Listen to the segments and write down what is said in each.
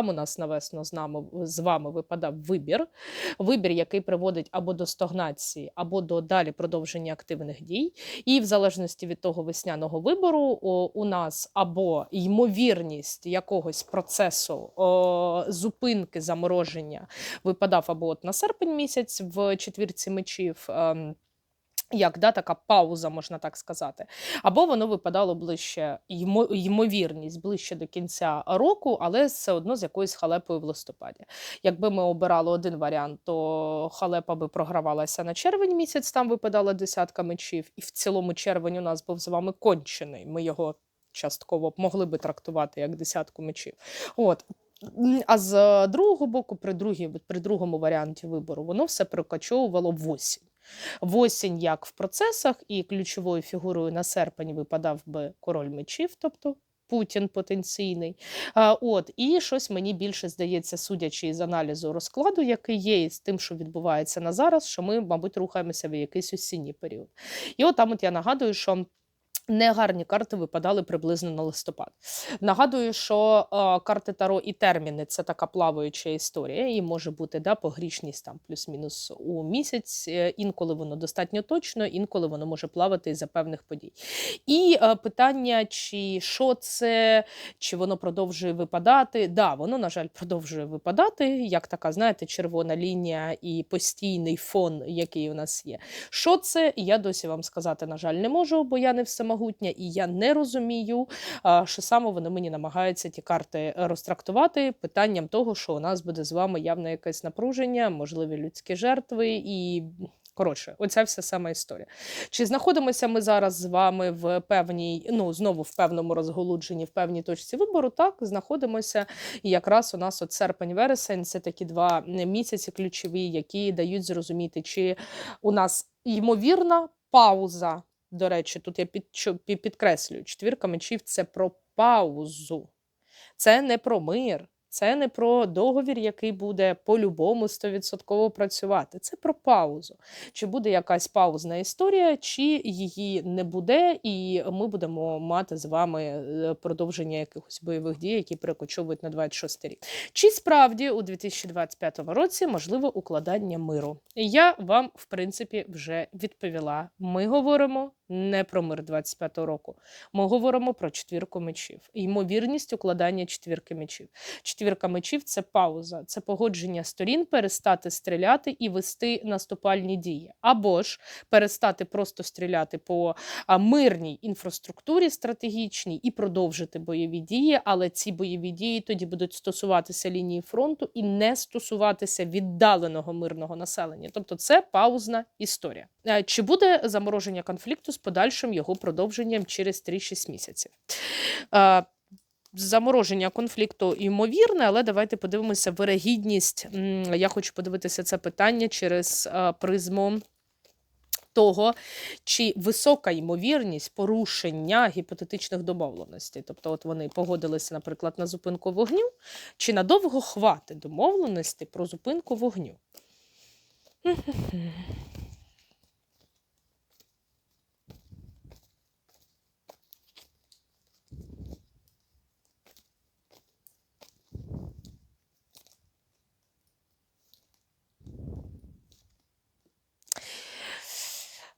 там у нас навесно з нами з вами випадав вибір. Вибір, який приводить або до стагнації, або до далі продовження активних дій. І в залежності від того весняного вибору о, у нас або ймовірність якогось процесу о, зупинки замороження випадав або от на серпень місяць в четвірці мечів. ем, як да, така пауза, можна так сказати, або воно випадало ближче, ймо- ймовірність ближче до кінця року, але все одно з якоюсь халепою в листопаді. Якби ми обирали один варіант, то халепа би програвалася на червень місяць, там випадала десятка мечів, і в цілому червень у нас був з вами кончений. Ми його частково могли би трактувати як десятку мечів. От. А з другого боку, при, другій, при другому варіанті вибору, воно все прокачовувало в осінь. В осінь як в процесах, і ключовою фігурою на серпень випадав би король мечів, тобто Путін потенційний. А, от, і щось мені більше здається, судячи із аналізу розкладу, який є, і з тим, що відбувається на зараз, що ми, мабуть, рухаємося в якийсь осінній період. І от там от я нагадую, що. Негарні карти випадали приблизно на листопад. Нагадую, що е, карти Таро і терміни це така плаваюча історія, і може бути да, погрішність там плюс-мінус у місяць. Е, Інколи воно достатньо точно, інколи воно може плавати із-за певних подій. І е, питання, чи що це, чи воно продовжує випадати. Да, воно, на жаль, продовжує випадати, як така, знаєте, червона лінія і постійний фон, який у нас є. Що це, я досі вам сказати, на жаль, не можу, бо я не всемогутня, і я не розумію, що саме вони мені намагаються ті карти розтрактувати питанням того, що у нас буде з вами явне якесь напруження, можливі людські жертви і. Коротше, оця вся сама історія. Чи знаходимося ми зараз з вами в певній, ну знову в певному розголудженні, в певній точці вибору? Так, знаходимося. І якраз у нас от серпень-вересень це такі два місяці ключові, які дають зрозуміти, чи у нас ймовірна пауза. До речі, тут я під, підкреслюю, четвірка мечів це про паузу. Це не про мир, це не про договір, який буде по-любому 100% працювати. Це про паузу. Чи буде якась паузна історія, чи її не буде, і ми будемо мати з вами е, продовження якихось бойових дій, які перекочовують на 26 рік. Чи справді у 2025 році можливо укладання миру? Я вам, в принципі, вже відповіла. Ми говоримо не про мир 25 року. Ми говоримо про четвірку мечів. Ймовірність укладання четвірки мечів. Четвірка мечів це пауза, це погодження сторін, перестати стріляти і вести наступальні дії, або ж перестати просто стріляти по мирній інфраструктурі стратегічній і продовжити бойові дії. Але ці бойові дії тоді будуть стосуватися лінії фронту і не стосуватися віддаленого мирного населення. Тобто, це паузна історія. Е, Чи буде замороження конфлікту з подальшим його продовженням через 3-6 місяців? Замороження конфлікту ймовірне, але давайте подивимося вирогідність. М, Я хочу подивитися це питання через е, призму того, чи висока ймовірність порушення гіпотетичних домовленостей. Тобто, от вони погодилися, наприклад, на зупинку вогню, чи надовго хватить домовленості про зупинку вогню.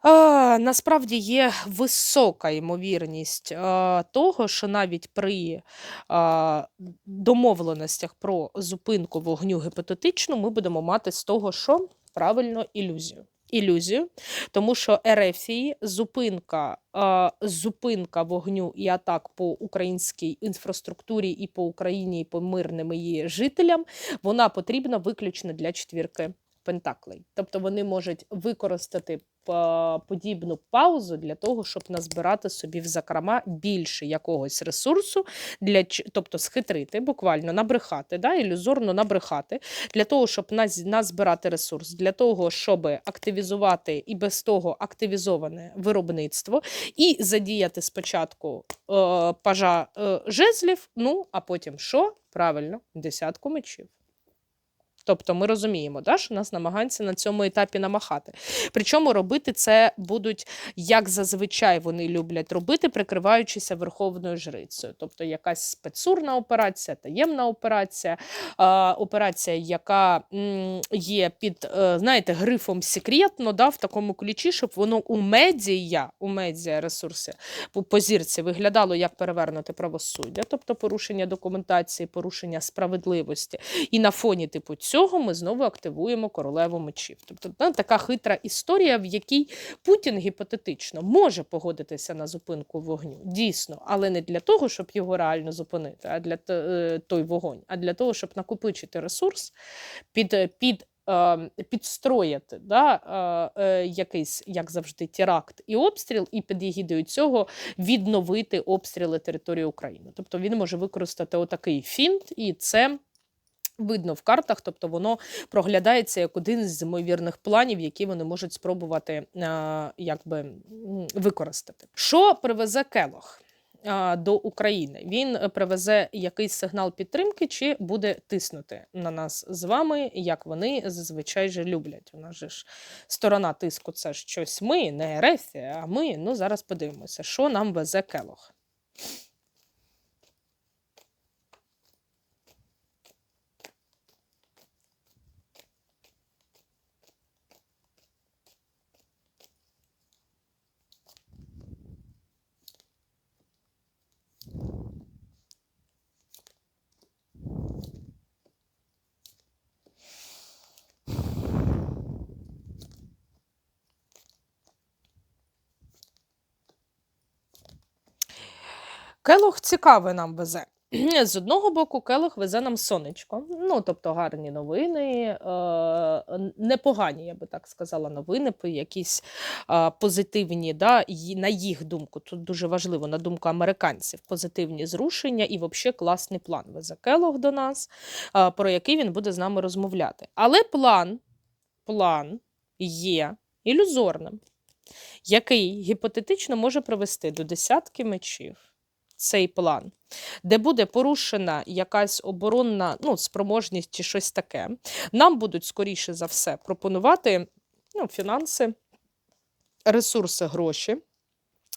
Насправді є висока ймовірність того, що навіть при домовленостях про зупинку вогню гіпотетичну ми будемо мати з того, що правильно ілюзію. Ілюзію, тому що Ерефії зупинка, а, зупинка вогню і атак по українській інфраструктурі і по Україні, і по мирним її жителям, вона потрібна виключно для четвірки пентаклей. Тобто вони можуть використати подібну паузу для того, щоб назбирати собі в закрома більше якогось ресурсу, для, тобто схитрити, буквально набрехати, да, ілюзорно набрехати, для того, щоб назбирати ресурс, для того, щоб активізувати і без того активізоване виробництво, і задіяти спочатку е, пажа е, жезлів, ну а потім що? Правильно, десятку мечів. Тобто ми розуміємо, да, що нас намагаються на цьому етапі намахати. Причому робити це будуть, як зазвичай вони люблять робити, прикриваючися верховною жрицею. Тобто якась спецурна операція, таємна операція, а, операція, яка м, є під, е, знаєте, грифом секретно, да, в такому ключі, щоб воно у медіа, у медіа ресурси по зірці виглядало як перевернути правосуддя, тобто порушення документації, порушення справедливості. І на фоні типу цього ми знову активуємо королеву мечів. Тобто ну, така хитра історія, в якій Путін гіпотетично може погодитися на зупинку вогню, дійсно, але не для того, щоб його реально зупинити, а для е, той вогонь, а для того, щоб накопичити ресурс під, під е, підстроїти да, е, е, якийсь, як завжди, теракт і обстріл, і під егідою цього відновити обстріли території України. Тобто він може використати отакий фінт, і це. Видно в картах, тобто воно проглядається як один з ймовірних планів, які вони можуть спробувати е, якби використати. Що привезе Келох? До України він е, привезе якийсь сигнал підтримки, чи буде тиснути на нас з вами, як вони зазвичай же люблять. У нас же ж сторона тиску це щось ми, не Ерефія, а ми. Ну зараз подивимося, що нам везе Келох. Келох цікаве нам везе. З одного боку, Келох везе нам сонечко. Ну, тобто гарні новини, е, непогані, я би так сказала, новини, якісь позитивні, да, на їх думку, тут дуже важливо, на думку американців, позитивні зрушення і взагалі класний план везе Келох до нас, про який він буде з нами розмовляти. Але план, план є ілюзорним, який гіпотетично може привести до десятки мечів цей план, де буде порушена якась оборонна ну, спроможність чи щось таке, нам будуть, скоріше за все, пропонувати ну, фінанси, ресурси, гроші.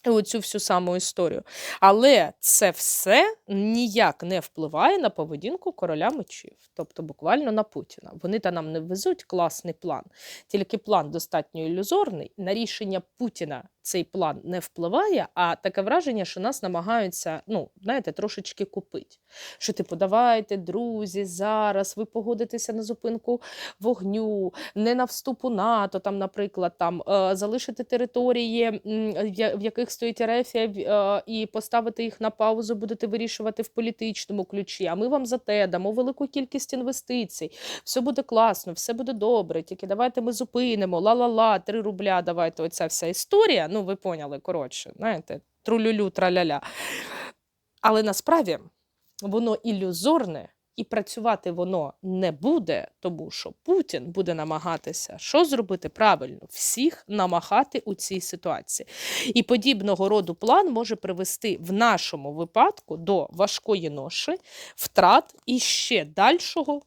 Оцю всю саму історію. Але це все ніяк не впливає на поведінку короля мечів, тобто буквально на Путіна. Вони та нам не везуть класний план, тільки план достатньо ілюзорний. На рішення Путіна цей план не впливає, а таке враження, що нас намагаються, ну, знаєте, трошечки купити. Що, типу, давайте, друзі, зараз ви погодитеся на зупинку вогню, не на вступ у НАТО, там, наприклад, там, е, залишити території, в я- в яких стоїть Ерефія, і поставити їх на паузу, будете вирішувати в політичному ключі. А ми вам за те дамо велику кількість інвестицій. Все буде класно, все буде добре. Тільки давайте ми зупинимо, ла-ла-ла, 3 рубля, давайте оця вся історія. Ну, ви поняли, коротше, знаєте, трулюлю, траляля. Але насправді воно ілюзорне. І працювати воно не буде, тому що Путін буде намагатися що зробити правильно, всіх намахати у цій ситуації. І подібного роду план може привести в нашому випадку до важкої ноші, втрат і ще дальшого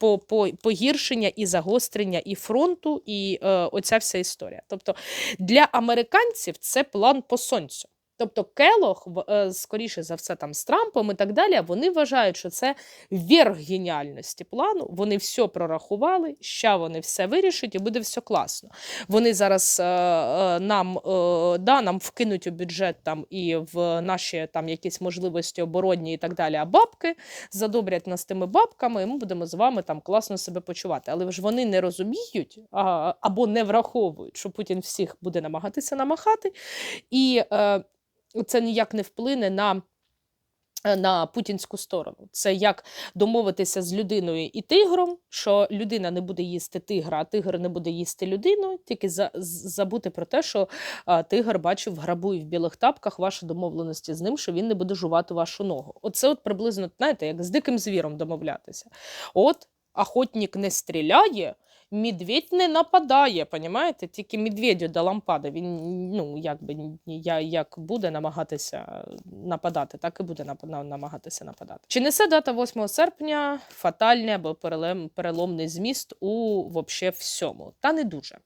по, по, погіршення і загострення і фронту, і е, оця вся історія. Тобто для американців це план по сонцю. Тобто Келох, е, скоріше за все, там з Трампом і так далі, вони вважають, що це верх геніальності плану. Вони все прорахували, ща вони все вирішать, і буде все класно. Вони зараз е, е, нам, да, нам вкинуть у бюджет там і в наші там якісь можливості оборонні і так далі. А бабки задобрять нас тими бабками, і ми будемо з вами там класно себе почувати. Але ж вони не розуміють або не враховують, що Путін всіх буде намагатися намахати, і це ніяк не вплине на. е, На путінську сторону це як домовитися з людиною і тигром, що людина не буде їсти тигра, а тигр не буде їсти людину. Тільки за, забути про те, що а, тигр бачив грабу і в білих тапках ваші домовленості з ним, що він не буде жувати вашу ногу. Оце от приблизно знаєте, як з диким звіром домовлятися. От охотник не стріляє, медведь не нападає, понімаєте? Тільки медведю до лампади. Він ну, якби я, як буде намагатися нападати, так і буде намагатися нападати. Чи несе дата 8 серпня фатальний або переломний зміст у вообще всьому? Та не дуже.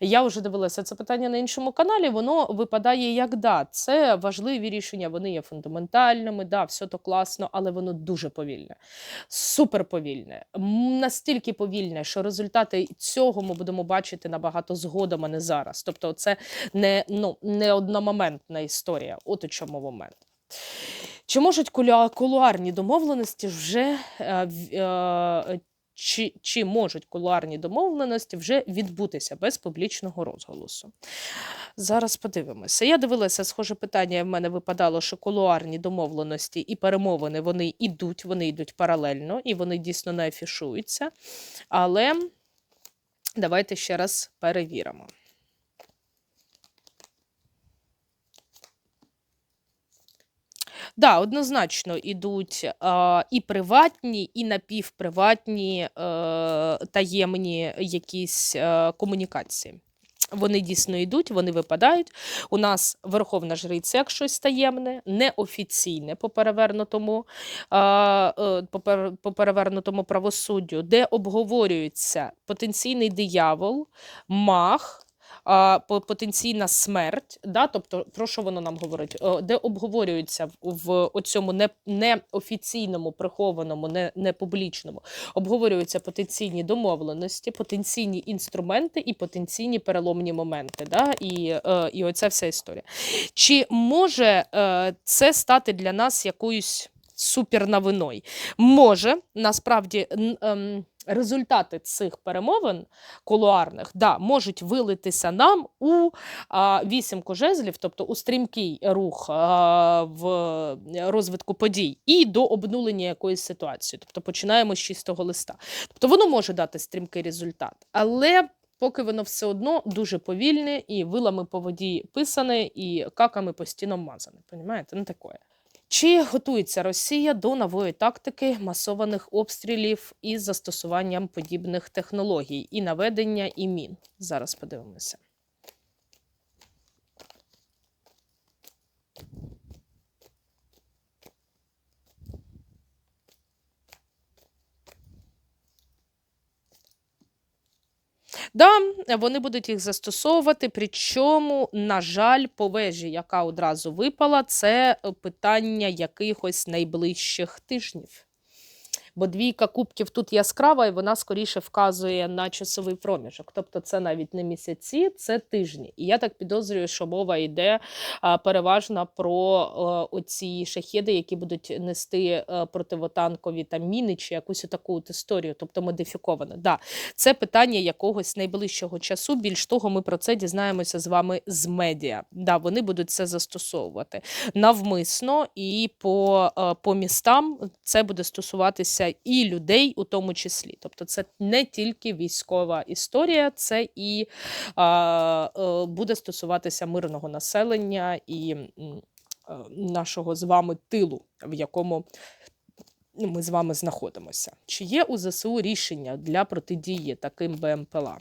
Я вже дивилася це питання на іншому каналі. Воно випадає як да. Це важливі рішення, вони є фундаментальними, да, все то класно, але воно дуже повільне, супер повільне. Настільки повільне, що результати цього ми будемо бачити набагато згодом, а не зараз. Тобто, це не, ну, не одномоментна історія. От у чому момент. Чи можуть кулуарні домовленості вже е, е, чи, чи можуть кулуарні домовленості вже відбутися без публічного розголосу? Зараз подивимося. Я дивилася схоже питання. В мене випадало, що кулуарні домовленості і перемовини вони йдуть, вони йдуть паралельно і вони дійсно не афішуються. Але давайте ще раз перевіримо. Да, однозначно ідуть а, і приватні, і напівприватні е, таємні якісь е, комунікації. Вони дійсно йдуть, вони випадають. У нас верховна жриця, як щось таємне, неофіційне по перевернутому, е, по перевернутому правосуддю, де обговорюється потенційний диявол, маг. Потенційна смерть, да, тобто про що воно нам говорить? Де обговорюється в, не, неофіційному, прихованому, не, не публічному, обговорюються потенційні домовленості, потенційні інструменти і потенційні переломні моменти. Да? І, е, і оця вся історія. Чи може е, це стати для нас якоюсь суперновиною? Може, насправді. ем, Результати цих перемовин кулуарних да, можуть вилитися нам у а, вісімку жезлів, тобто у стрімкий рух а, в розвитку подій, і до обнулення якоїсь ситуації. Тобто починаємо з чистого листа. Тобто воно може дати стрімкий результат, але поки воно все одно дуже повільне і вилами по воді писане, і каками по стінам мазане. Понімаєте? Не таке. Чи готується Росія до нової тактики масованих обстрілів із застосуванням подібних технологій і наведення і мін? Зараз подивимося. Да, вони будуть їх застосовувати. Причому, на жаль, по вежі, яка одразу випала, це питання якихось найближчих тижнів. Бо двійка кубків тут яскрава, і вона скоріше вказує на часовий проміжок. Тобто це навіть не місяці, це тижні. І я так підозрюю, що мова йде переважно про оці шахеди, які будуть нести е, противотанкові там міни чи якусь таку от історію, тобто модифіковане. Да, це питання якогось найближчого часу. Більш того, ми про це дізнаємося з вами з медіа. Да, вони будуть це застосовувати навмисно і по, е, по містам це буде стосуватися і людей, у тому числі. Тобто, це не тільки військова історія, це і а, е, буде стосуватися мирного населення і е, нашого з вами тилу, в якому ми з вами знаходимося. Чи є у ЗСУ рішення для протидії таким БМПЛА?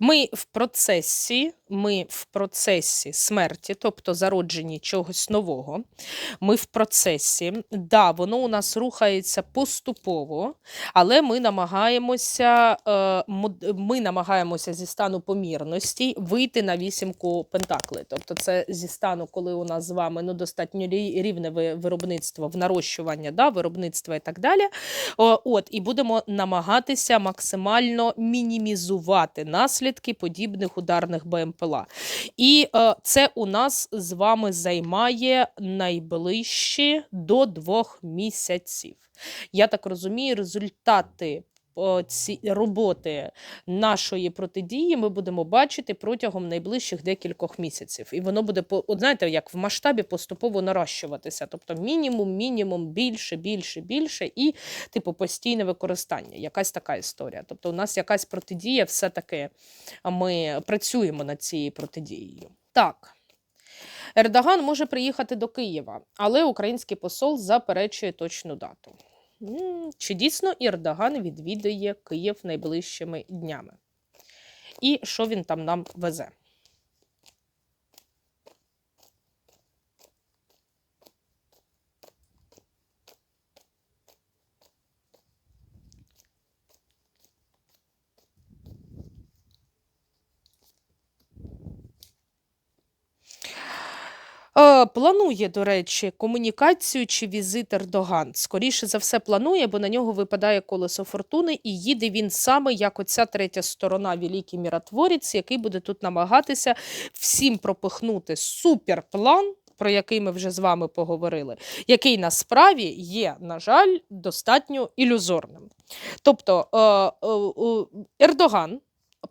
Ми в процесі, ми в процесі смерті, тобто зародженні чогось нового. Ми в процесі, да, воно у нас рухається поступово, але ми намагаємося, е, ми намагаємося зі стану помірності вийти на вісімку пентакли. Тобто, це зі стану, коли у нас з вами ну, достатньо рівне виробництво, в нарощування, да, виробництва і так далі. От, і будемо намагатися максимально мінімізувати наслідки подібних ударних БМПЛА. І е, це у нас з вами займає найближчі до двох місяців. Я так розумію, результати ці роботи нашої протидії ми будемо бачити протягом найближчих декількох місяців. І воно буде от знаєте, як в масштабі поступово нарощуватися. Тобто мінімум, мінімум, більше, більше, більше, і типу постійне використання. Якась така історія. Тобто, у нас якась протидія, все-таки ми працюємо над цією протидією. Так. Ердоган може приїхати до Києва, але український посол заперечує точну дату. Чи дійсно Ердоган відвідає Київ найближчими днями? І що він там нам везе? Е, Планує, до речі, комунікацію чи візит Ердоган. Скоріше за все, планує, бо на нього випадає колесо фортуни, і їде він саме як оця третя сторона, великий міротворець, який буде тут намагатися всім пропихнути суперплан. Про який ми вже з вами поговорили, який насправді є, на жаль, достатньо ілюзорним. Тобто е, е, Ердоган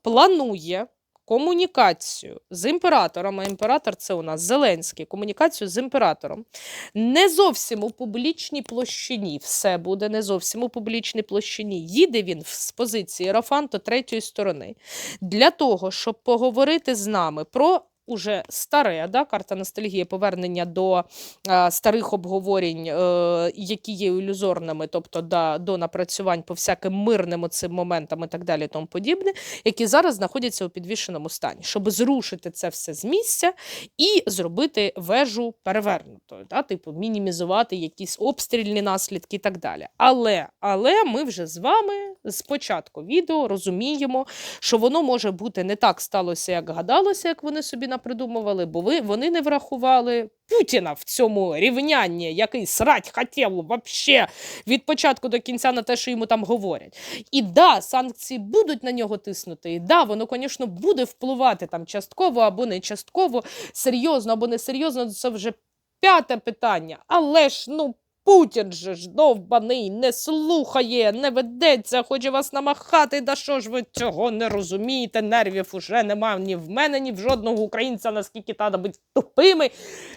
планує комунікацію з імператором, а імператор це у нас Зеленський, комунікацію з імператором. Не зовсім у публічній площині. Все буде не зовсім у публічній площині. Їде він з позиції Рафанто третьої сторони для того, щоб поговорити з нами про. Уже старе, да, карта ностальгії, повернення до е, старих обговорень, е, які є ілюзорними, тобто да, до напрацювань по всяким мирним цим моментам і так далі, тому подібне, які зараз знаходяться у підвішеному стані, щоб зрушити це все з місця і зробити вежу перевернутою, да, типу мінімізувати якісь обстрільні наслідки і так далі. Але, але ми вже з вами з початку відео розуміємо, що воно може бути не так сталося, як гадалося, як вони собі напридумували, бо ви, вони не врахували Путіна в цьому рівнянні, який срать хотів вообще від початку до кінця на те, що йому там говорять. І да, санкції будуть на нього тиснути. І да, воно, звісно, буде впливати там частково або не частково, серйозно або не серйозно. Це вже п'яте питання. Але ж ну. Путін же ж довбаний, не слухає, не ведеться, хоче вас намахати. Да що ж ви цього не розумієте? Нервів уже немає ні в мене, ні в жодного українця, наскільки треба бути тупими.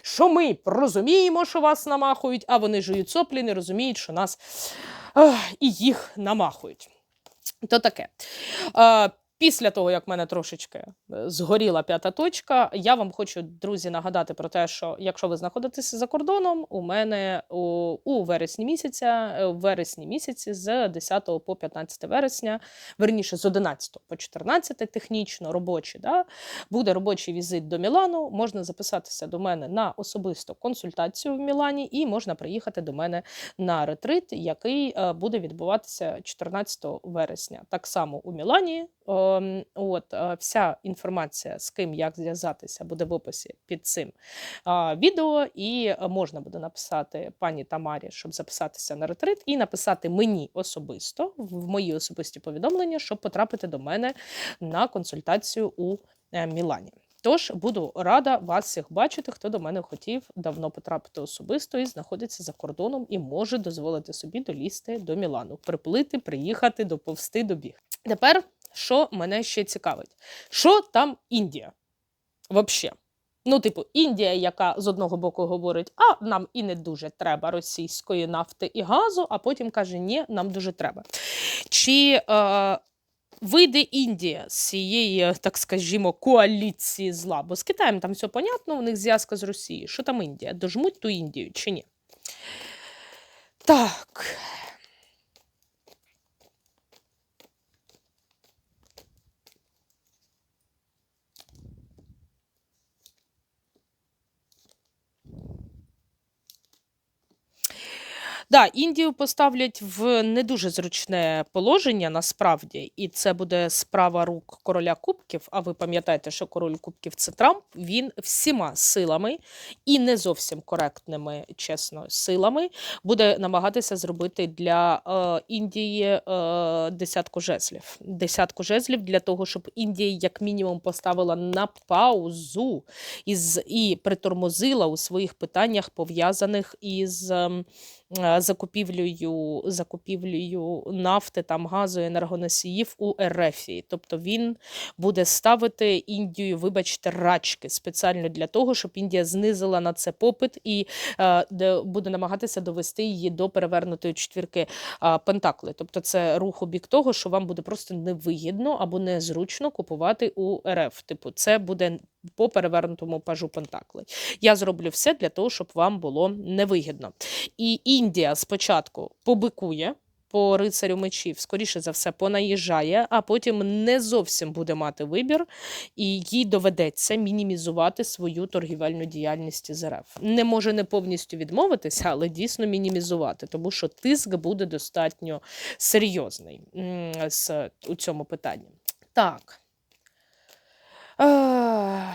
Що ми розуміємо, що вас намахують, а вони жують соплі, не розуміють, що нас ех, і їх намахують. То таке. Після того, як в мене трошечки е, згоріла п'ята точка, я вам хочу, друзі, нагадати про те, що якщо ви знаходитеся за кордоном, у мене у, у вересні місяця, е, в вересні місяці з 10 по 15 вересня, верніше з 11 по 14 технічно робочий, да, буде робочий візит до Мілану. Можна записатися до мене на особисту консультацію в Мілані, і можна приїхати до мене на ретрит, який е, буде відбуватися 14 вересня. Так само у Мілані. От е, вся інформація з ким як зв'язатися буде в описі під цим відео, і можна буде написати пані Тамарі, щоб записатися на ретрит, і написати мені особисто в мої особисті повідомлення, щоб потрапити до мене на консультацію у е, Мілані. Тож буду рада вас всіх бачити, хто до мене хотів давно потрапити особисто і знаходиться за кордоном і може дозволити собі долізти до Мілану, приплити, приїхати, доповсти, добіг. Тепер що мене ще цікавить? Що там Індія? Взагалі. Ну, типу, Індія, яка з одного боку говорить, а нам і не дуже треба російської нафти і газу, а потім каже, ні, нам дуже треба. Чи е, вийде Індія з цієї, так скажімо, коаліції зла? Бо з Китаєм там все понятно, у них зв'язка з Росією. Що там Індія? Дожмуть ту Індію чи ні? Так. Да, Індію поставлять в не дуже зручне положення насправді, і це буде справа рук короля кубків. А ви пам'ятаєте, що король кубків це Трамп. Він всіма силами і не зовсім коректними, чесно, силами буде намагатися зробити для е, Індії е, десятку жезлів. Десятку жезлів для того, щоб Індія як мінімум поставила на паузу із і притормозила у своїх питаннях пов'язаних із. е, закупівлею, закупівлею нафти, там газу, енергоносіїв у Ерефії. Тобто він буде ставити Індію, вибачте, рачки спеціально для того, щоб Індія знизила на це попит і е, де буде намагатися довести її до перевернутої четвірки е, Пентакли. Тобто, це рух у бік того, що вам буде просто невигідно або незручно купувати у РФ. Типу, це буде по перевернутому пажу Пентакли. Я зроблю все для того, щоб вам було невигідно. І Індія спочатку побикує. По рицарю мечів, скоріше за все, понаїжджає, а потім не зовсім буде мати вибір, і їй доведеться мінімізувати свою торгівельну діяльність з РФ. Не може не повністю відмовитися, але дійсно мінімізувати, тому що тиск буде достатньо серйозний у цьому питанні. Так.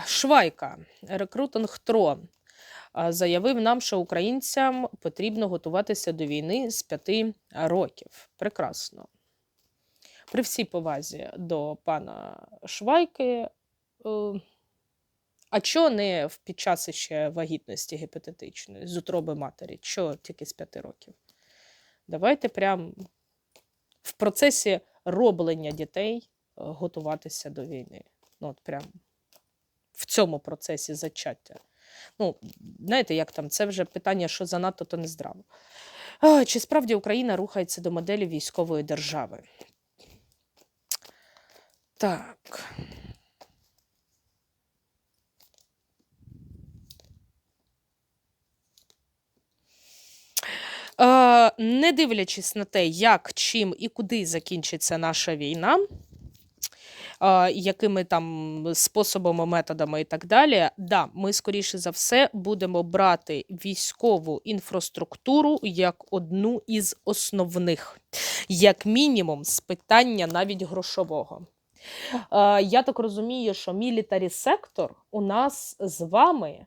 Швайка, рекрутинг ТРО, заявив нам, що українцям потрібно готуватися до війни з п'яти років. Прекрасно. При всій повазі до пана Швайки. е, А чого не під час ще вагітності гіпотетичної, з утроби матері? Чого тільки з п'яти років? Давайте прям в процесі роблення дітей е, готуватися до війни. Ну, от прям в цьому процесі зачаття. Ну, знаєте, як там, це вже питання, що занадто, то не здраво. А, Чи справді Україна рухається до моделі військової держави? Так. Не дивлячись на те, як, чим і куди закінчиться наша війна, якими там способами, методами і так далі, да, ми, скоріше за все, будемо брати військову інфраструктуру як одну із основних, як мінімум, з питання навіть грошового. Я так розумію, що мілітарі сектор у нас з вами,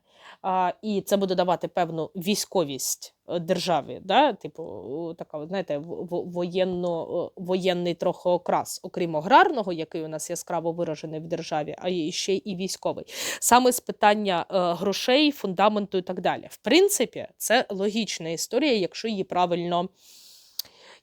і це буде давати певну військовість е, державі, да? типу, така, знаєте, воєнно, е, воєнний трохи окрас, окрім аграрного, який у нас яскраво виражений в державі, а ще і військовий. Саме з питання е, грошей, фундаменту і так далі. В принципі, це логічна історія, якщо її правильно.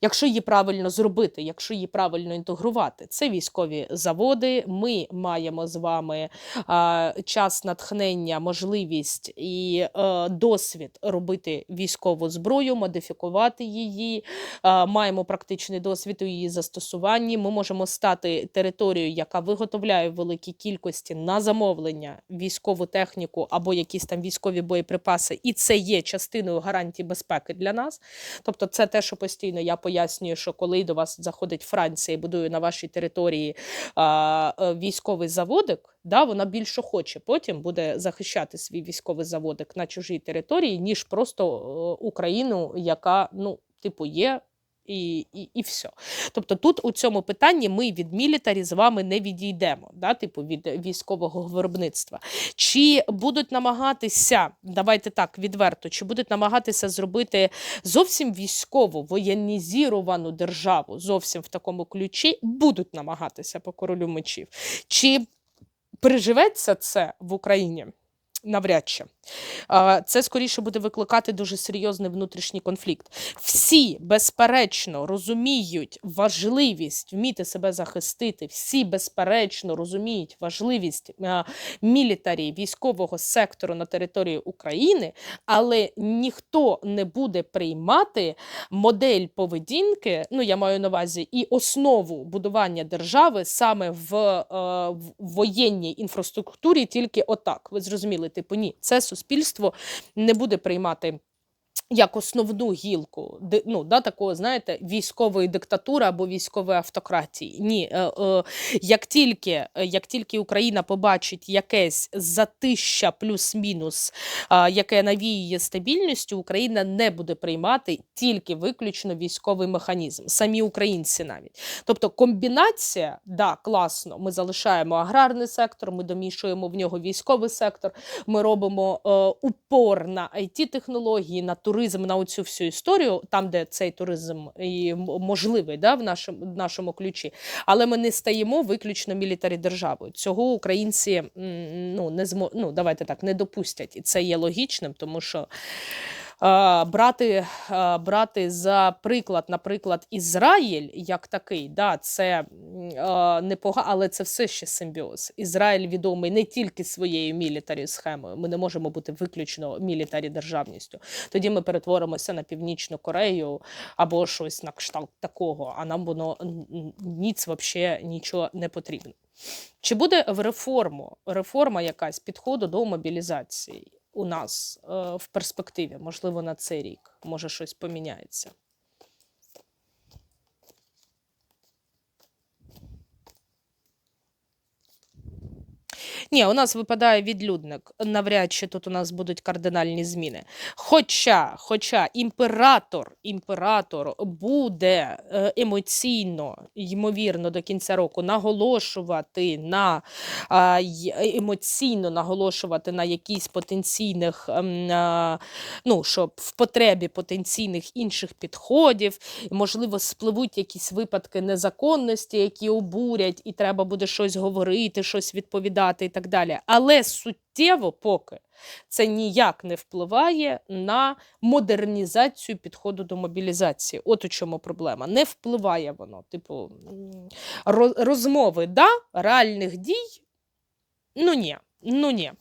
Якщо її правильно зробити, якщо її правильно інтегрувати, це військові заводи. Ми маємо з вами а, час натхнення, можливість і е, досвід робити військову зброю, модифікувати її. А, маємо практичний досвід у її застосуванні. Ми можемо стати територією, яка виготовляє в великій кількості на замовлення військову техніку або якісь там військові боєприпаси, і це є частиною гарантії безпеки для нас. Тобто, це те, що постійно я пояснюю, що коли до вас заходить Франція і будує на вашій території а, е, військовий заводик, да, вона більше хоче потім буде захищати свій військовий заводик на чужій території, ніж просто е, Україну, яка ну, типу, є. І, і, і все. Тобто тут у цьому питанні ми від мілітарі з вами не відійдемо, да, типу від військового виробництва. Чи будуть намагатися, давайте так відверто, чи будуть намагатися зробити зовсім військову воєнізіровану державу, зовсім в такому ключі, будуть намагатися по королю мечів. Чи переживеться це в Україні? Навряд чи. Це скоріше буде викликати дуже серйозний внутрішній конфлікт. Всі, безперечно, розуміють важливість вміти себе захистити, всі, безперечно, розуміють важливість мілітарі військового сектору на території України, але ніхто не буде приймати модель поведінки, ну я маю на увазі, і основу будування держави саме в, е, в воєнній інфраструктурі, тільки отак. Ви зрозуміли, типу, ні, це суспільство не буде приймати. Як основну гілку ну, да, такого, знаєте, військової диктатури або військової автократії. Ні, е, е, як, тільки, е, як тільки Україна побачить якесь затища плюс-мінус, а, яке навіює стабільністю, Україна не буде приймати тільки виключно військовий механізм, самі українці навіть. Тобто комбінація, да, класно, ми залишаємо аграрний сектор, ми домішуємо в нього військовий сектор, ми робимо е, упор на it технології на туризм, на оцю всю історію, там, де цей туризм і можливий да, в нашому, в нашому ключі. Але ми не стаємо виключно мілітарі державою. Цього українці ну, не змо... ну, давайте так, не допустять. І це є логічним, тому що брати, е, брати за приклад, наприклад, Ізраїль як такий, да, це е, непогано, але це все ще симбіоз. Ізраїль відомий не тільки своєю мілітарі схемою. Ми не можемо бути виключно мілітарі державністю. Тоді ми перетворимося на Північну Корею або щось на кшталт такого, а нам воно ніц вообще нічого не потрібно. Чи буде в реформу реформа якась підходу до мобілізації у нас е, в перспективі? Можливо, на цей рік може щось поміняється. Ні, у нас випадає відлюдник. Навряд чи тут у нас будуть кардинальні зміни. Хоча, хоча імператор, імператор буде е, емоційно, ймовірно, до кінця року наголошувати на емоційно наголошувати на якісь потенційних, ем, ну, щоб в потребі потенційних інших підходів, можливо, спливуть якісь випадки незаконності, які обурять, і треба буде щось говорити, щось відповідати так далі. Але суттєво поки це ніяк не впливає на модернізацію підходу до мобілізації. От у чому проблема. Не впливає воно. Типу, розмови, да, реальних дій. Ну ні, ну ні.